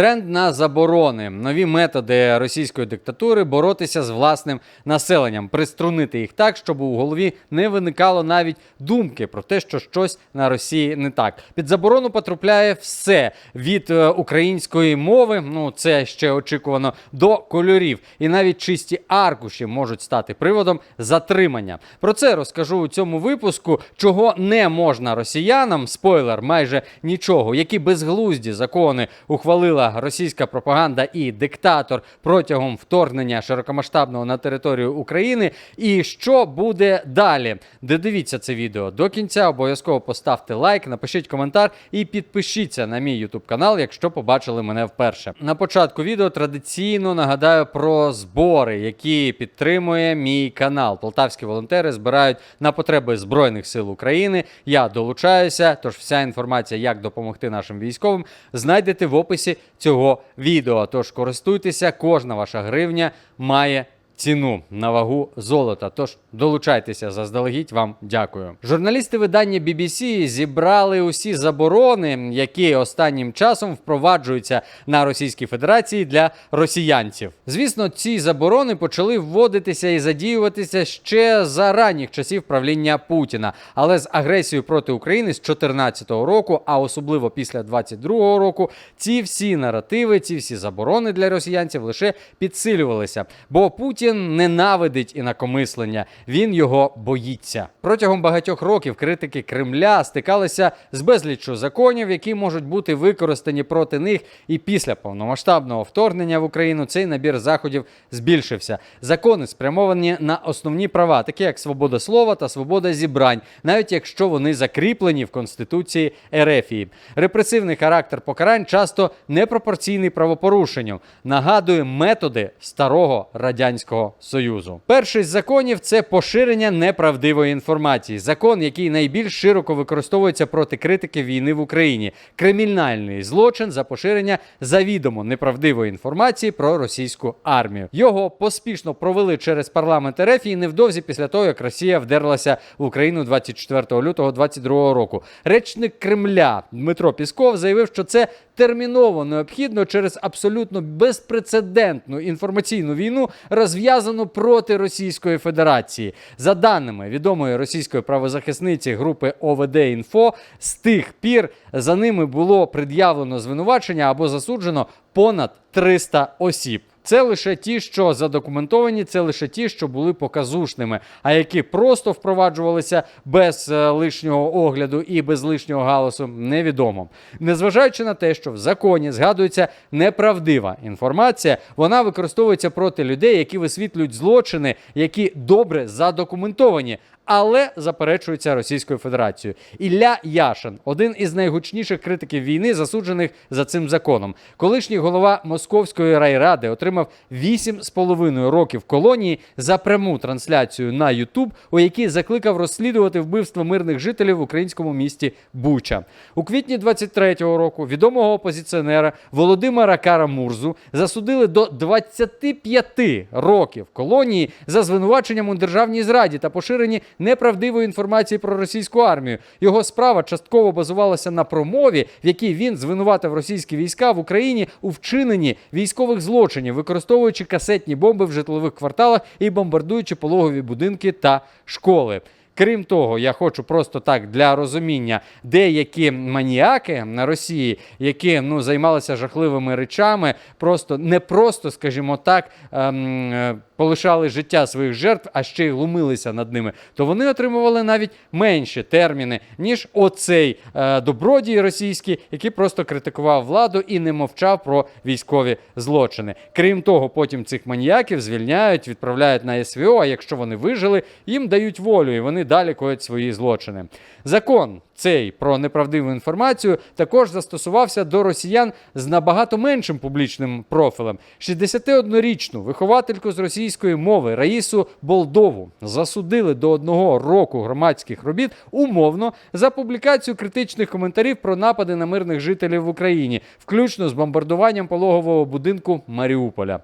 Тренд на заборони, нові методи російської диктатури боротися з власним населенням, приструнити їх так, щоб у голові не виникало навіть думки про те, що щось на Росії не так. Під заборону потрапляє все від е, української мови. Ну це ще очікувано до кольорів, і навіть чисті аркуші можуть стати приводом затримання. Про це розкажу у цьому випуску, чого не можна росіянам. Спойлер, майже нічого, які безглузді закони ухвалила російська пропаганда і диктатор протягом вторгнення широкомасштабного на територію України. І що буде далі? Додивіться це відео до кінця. Обов'язково поставте лайк, напишіть коментар і підпишіться на мій YouTube канал, якщо побачили мене вперше. На початку відео традиційно нагадаю про збори, які підтримує мій канал. Полтавські волонтери збирають на потреби Збройних сил України. Я долучаюся. Тож вся інформація, як допомогти нашим військовим, знайдете в описі цього відео. Тож користуйтеся, кожна ваша гривня має ціну на вагу золота. Тож долучайтеся заздалегідь. Вам дякую. Журналісти видання BBC зібрали усі заборони, які останнім часом впроваджуються на Російській Федерації для росіянців. Звісно, ці заборони почали вводитися і задіюватися ще за ранніх часів правління Путіна, але з агресією проти України з 2014 року, а особливо після 2022 року, ці всі наративи, ці всі заборони для росіянців лише підсилювалися. Бо Путін ненавидить інакомислення, він його боїться. Протягом багатьох років критики Кремля стикалися з безліччю законів, які можуть бути використані проти них. І після повномасштабного вторгнення в Україну цей набір заходів збільшився. Закони спрямовані на основні права, такі як свобода слова та свобода зібрань, навіть якщо вони закріплені в Конституції Ерефії. Репресивний характер покарань часто непропорційний правопорушенню. Нагадує методи старого радянського союзу. Перший з законів це поширення неправдивої інформації. Закон, який найбільш широко використовується проти критики війни в Україні. Кримінальний злочин за поширення завідомо неправдивої інформації про російську армію. Його поспішно провели через парламент РФ і невдовзі після того, як Росія вдерлася в Україну 24 лютого 2022 року. Речник Кремля Дмитро Пісков заявив, що це терміново необхідно через абсолютно безпрецедентну інформаційну війну, розв'язану проти Російської Федерації. За даними відомої російської правозахисниці групи ОВД Інфо, з тих пір за ними було пред'явлено звинувачення або засуджено понад 300 осіб. Це лише ті, що задокументовані, це лише ті, що були показушними, а які просто впроваджувалися без е, лишнього огляду і без лишнього галасу, невідомо. Незважаючи на те, що в законі згадується неправдива інформація, вона використовується проти людей, які висвітлюють злочини, які добре задокументовані. Але заперечуються Російською Федерацією. Ілля Яшин, один із найгучніших критиків війни, засуджених за цим законом. Колишній голова Московської райради отримав 8,5 років колонії за пряму трансляцію на Ютуб, у якій закликав розслідувати вбивство мирних жителів в українському місті Буча. У квітні 23-го року відомого опозиціонера Володимира Карамурзу засудили до 25 років колонії за звинуваченням у державній зраді та поширенні неправдивої інформації про російську армію. Його справа частково базувалася на промові, в якій він звинуватив російські війська в Україні у вчиненні військових злочинів, використовуючи касетні бомби в житлових кварталах і бомбардуючи пологові будинки та школи. Крім того, я хочу просто так для розуміння, деякі маніяки на Росії, які ну займалися жахливими речами, просто не просто, скажімо так, ем, полишали життя своїх жертв, а ще й глумилися над ними, то вони отримували навіть менші терміни, ніж оцей е, добродій російський, який просто критикував владу і не мовчав про військові злочини. Крім того, потім цих маніяків звільняють, відправляють на СВО. А якщо вони вижили, їм дають волю, і вони далі коять свої злочини. Закон цей про неправдиву інформацію також застосувався до росіян з набагато меншим публічним профілем. 61-річну виховательку з російської мови Раїсу Болдову засудили до одного року громадських робіт умовно за публікацію критичних коментарів про напади на мирних жителів в Україні, включно з бомбардуванням пологового будинку Маріуполя.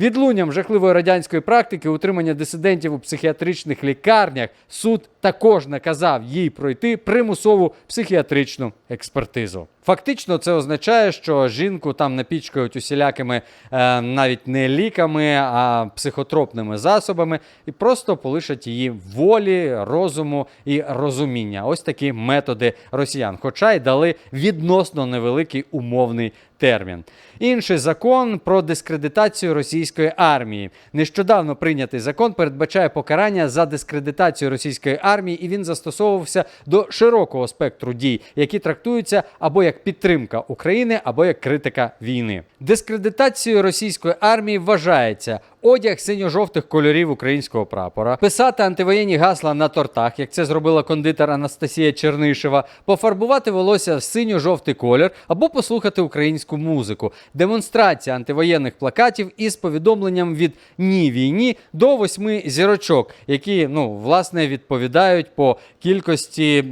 Відлунням жахливої радянської практики утримання дисидентів у психіатричних лікарнях суд також наказав їй пройти примусову психіатричну експертизу. Фактично, це означає, що жінку там напічкають усілякими е, навіть не ліками, а психотропними засобами, і просто полишать її волі, розуму і розуміння. Ось такі методи росіян, хоча й дали відносно невеликий умовний термін. Інший закон про дискредитацію російської армії. Нещодавно прийнятий закон передбачає покарання за дискредитацію російської армії, і він застосовувався до широкого спектру дій, які трактуються або як підтримка України, або як критика війни. Дискредитацією російської армії вважається одяг синьо-жовтих кольорів українського прапора, писати антивоєнні гасла на тортах, як це зробила кондитер Анастасія Чернишева, пофарбувати волосся в синьо-жовтий колір або послухати українську музику, демонстрація антивоєнних плакатів із повідомленням від ні війні до восьми зірочок, які ну власне відповідають по кількості е,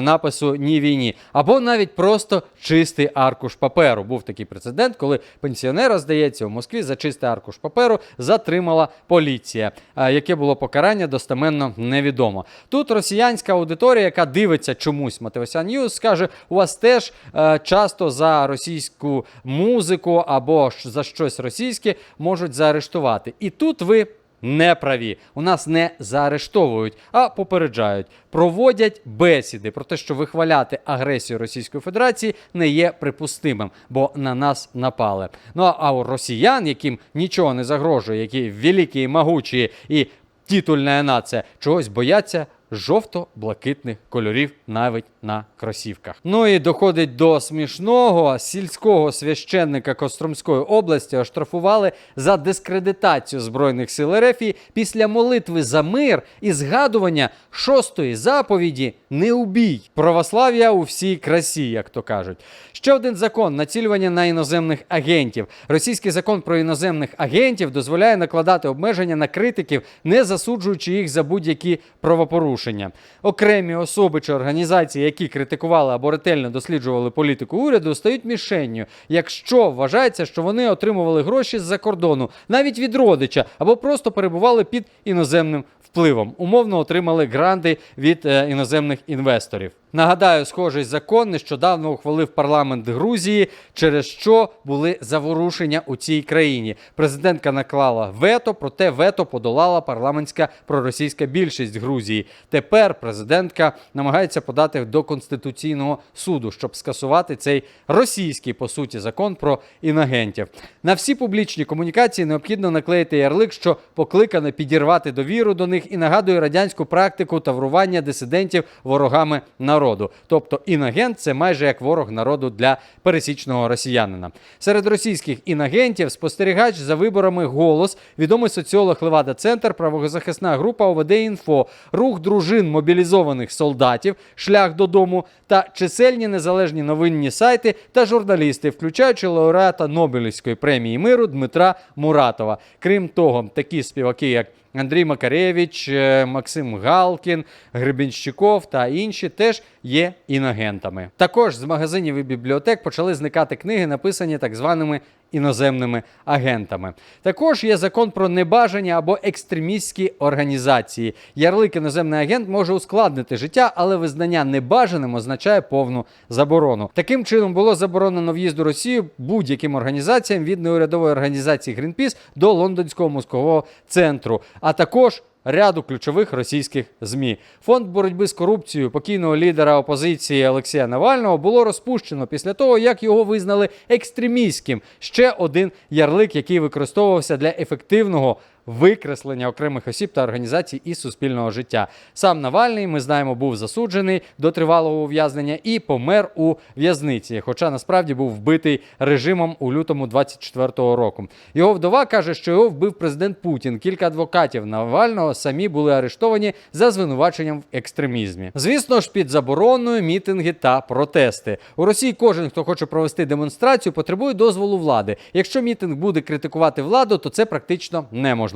напису ні війні, або навіть просто чистий аркуш паперу. Був такий прецедент, коли пенсіонера, здається, у Москві за чистий аркуш паперу затримала поліція. Е, Яке було покарання, достеменно невідомо. Тут росіянська аудиторія, яка дивиться чомусь Матевосян Ньюс, скаже: у вас теж е, часто за російську музику або за щось російське можуть заарештувати. І тут ви. Не праві. У нас не заарештовують, а попереджають, проводять бесіди про те, що вихваляти агресію Російської Федерації не є припустимим, бо на нас напали. Ну а у росіян, яким нічого не загрожує, які великі і могучі і титульна нація, чогось бояться жовто-блакитних кольорів навіть на кросівках. Ну і доходить до смішного сільського священника Костромської області оштрафували за дискредитацію збройних сил РФ після молитви за мир і згадування шостої заповіді не убій. Православ'я у всій красі, як то кажуть. Ще один закон націлювання на іноземних агентів. Російський закон про іноземних агентів дозволяє накладати обмеження на критиків, не засуджуючи їх за будь-які правопорушення. Окремі особи чи організації, які критикували або ретельно досліджували політику уряду, стають мішенню, якщо вважається, що вони отримували гроші з-за кордону, навіть від родича, або просто перебували під іноземним впливом, умовно отримали гранти від е, іноземних інвесторів. Нагадаю, схожий закон нещодавно ухвалив парламент Грузії, через що були заворушення у цій країні. Президентка наклала вето, проте вето подолала парламентська проросійська більшість Грузії. Тепер президентка намагається подати до конституційного суду, щоб скасувати цей російський по суті закон про інагентів. На всі публічні комунікації необхідно наклеїти ярлик, що покликано підірвати довіру до них і нагадує радянську практику таврування дисидентів ворогами народу. Тобто інагент це майже як ворог народу для пересічного росіянина. Серед російських інагентів спостерігач за виборами голос, відомий соціолог Левада Центр, правозахисна група ОВД Інфо, рух дружин мобілізованих солдатів, шлях додому та чисельні незалежні новинні сайти та журналісти, включаючи лауреата Нобелівської премії миру Дмитра Муратова. Крім того, такі співаки, як Андрій Макаревич, е, Максим Галкін, Гребінщиков та інші теж є іногентами. Також з магазинів і бібліотек почали зникати книги, написані так званими іноземними агентами. Також є закон про небажані або екстремістські організації. Ярлик іноземний агент може ускладнити життя, але визнання небажаним означає повну заборону. Таким чином було заборонено в'їзд у Росію будь-яким організаціям від неурядової організації Greenpeace до лондонського мозкового центру, а також ряду ключових російських змі. Фонд боротьби з корупцією покійного лідера опозиції Олексія Навального було розпущено після того, як його визнали екстремістським. Ще один ярлик, який використовувався для ефективного викреслення окремих осіб та організацій із суспільного життя. Сам Навальний, ми знаємо, був засуджений до тривалого ув'язнення і помер у в'язниці, хоча насправді був вбитий режимом у лютому 24-го року. Його вдова каже, що його вбив президент Путін. Кілька адвокатів Навального самі були арештовані за звинуваченням в екстремізмі. Звісно ж, під забороною мітинги та протести. У Росії кожен, хто хоче провести демонстрацію, потребує дозволу влади. Якщо мітинг буде критикувати владу, то це практично неможливо.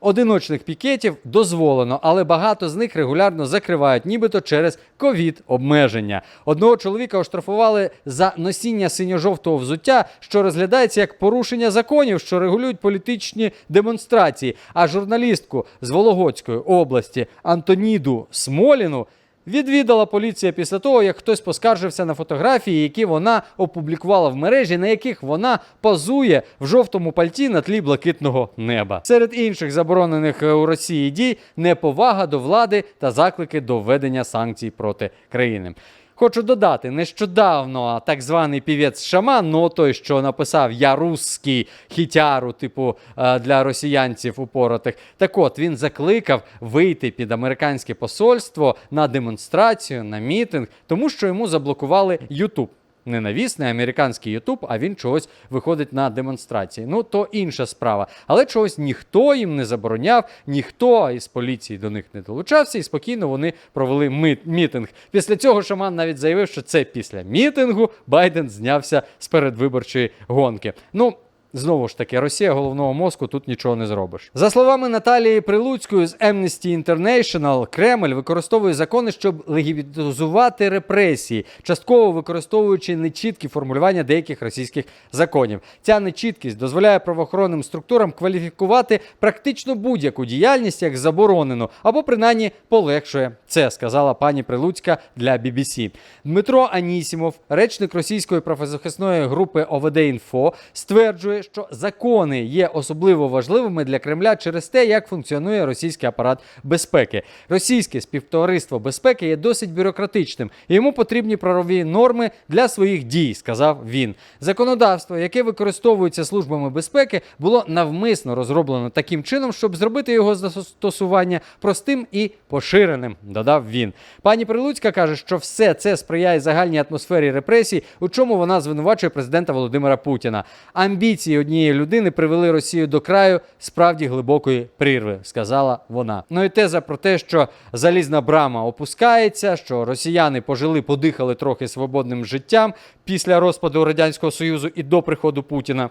Одиночних пікетів дозволено, але багато з них регулярно закривають, нібито через ковід обмеження. Одного чоловіка оштрафували за носіння синьо-жовтого взуття, що розглядається як порушення законів, що регулюють політичні демонстрації. А журналістку з Вологодської області Антоніду Смоліну відвідала поліція після того, як хтось поскаржився на фотографії, які вона опублікувала в мережі, на яких вона позує в жовтому пальті на тлі блакитного неба. Серед інших заборонених е, у Росії дій неповага до влади та заклики до введення санкцій проти країни. Хочу додати, нещодавно так званий півець Шаман, ну той, що написав Я русський хітяру, типу е, для росіянців упоротих. Так от він закликав вийти під американське посольство на демонстрацію, на мітинг, тому що йому заблокували Ютуб. Ненавісний американський Ютуб, а він чогось виходить на демонстрації. Ну то інша справа. Але чогось ніхто їм не забороняв, ніхто із поліції до них не долучався, і спокійно вони провели мит- мітинг. Після цього шаман навіть заявив, що це після мітингу Байден знявся з передвиборчої гонки. Ну. Знову ж таки, Росія головного мозку тут нічого не зробиш. За словами Наталії Прилуцької з Amnesty International, Кремль використовує закони, щоб легітимізувати репресії, частково використовуючи нечіткі формулювання деяких російських законів. Ця нечіткість дозволяє правоохоронним структурам кваліфікувати практично будь-яку діяльність як заборонену або принаймні полегшує це, сказала пані Прилуцька для BBC. Дмитро Анісімов, речник російської правозахисної групи ОВД-Інфо, стверджує, що закони є особливо важливими для Кремля через те, як функціонує російський апарат безпеки. Російське співтовариство безпеки є досить бюрократичним, і йому потрібні правові норми для своїх дій, сказав він. Законодавство, яке використовується службами безпеки, було навмисно розроблено таким чином, щоб зробити його застосування простим і поширеним, додав він. Пані Прилуцька каже, що все це сприяє загальній атмосфері репресій, у чому вона звинувачує президента Володимира Путіна. Амбіції однієї людини привели Росію до краю справді глибокої прірви, сказала вона. Ну і теза про те, що залізна брама опускається, що росіяни пожили, подихали трохи свободним життям після розпаду радянського союзу і до приходу Путіна.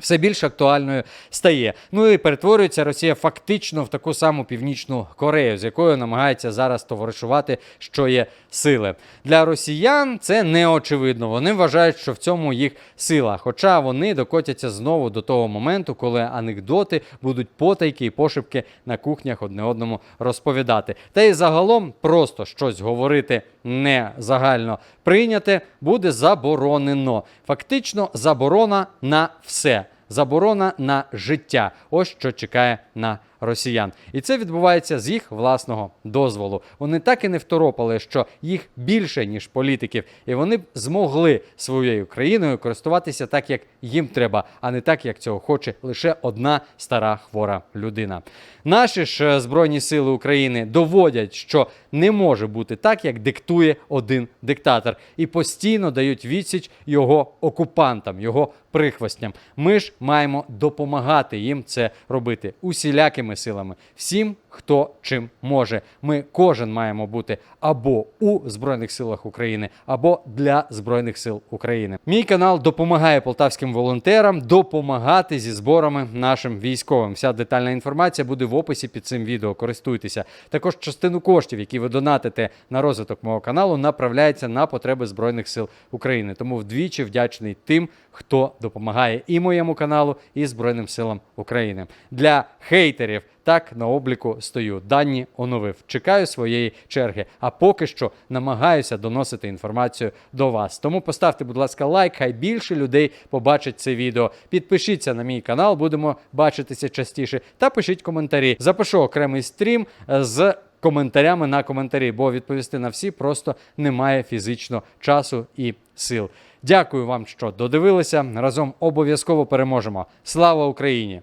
Все більш актуальною стає. Ну і перетворюється Росія фактично в таку саму північну Корею, з якою намагається зараз товаришувати, що є сили. Для росіян це не очевидно. Вони вважають, що в цьому їх сила. Хоча вони докотяться знову до того моменту, коли анекдоти будуть потайки і пошепки на кухнях одне одному розповідати. Та й загалом просто щось говорити не загально прийняте буде заборонено. Фактично, заборона на все. Заборона на життя. Ось що чекає на росіян. І це відбувається з їх власного дозволу. Вони так і не второпали, що їх більше, ніж політиків, і вони б змогли своєю країною користуватися так, як їм треба, а не так, як цього хоче лише одна стара хвора людина. Наші ж е, Збройні Сили України доводять, що не може бути так, як диктує один диктатор, і постійно дають відсіч його окупантам, його прихвостням. Ми ж маємо допомагати їм це робити усілякими силами, всім, хто чим може. Ми кожен маємо бути або у Збройних силах України, або для Збройних сил України. Мій канал допомагає полтавським волонтерам допомагати зі зборами нашим військовим. Вся детальна інформація буде в описі під цим відео. Користуйтеся. Також частину коштів, які ви донатите на розвиток мого каналу, направляється на потреби Збройних сил України. Тому вдвічі вдячний тим, хто допомагає і моєму каналу, і Збройним силам України. Для хейтерів так на обліку стою. Дані оновив. Чекаю своєї черги. А поки що намагаюся доносити інформацію до вас. Тому поставте, будь ласка, лайк, хай більше людей побачить це відео. Підпишіться на мій канал, будемо бачитися частіше. Та пишіть коментарі. Запишу окремий стрім е, з. Коментарями на коментарі, бо відповісти на всі просто немає фізично часу і сил. Дякую вам, що додивилися. Разом обов'язково переможемо. Слава Україні!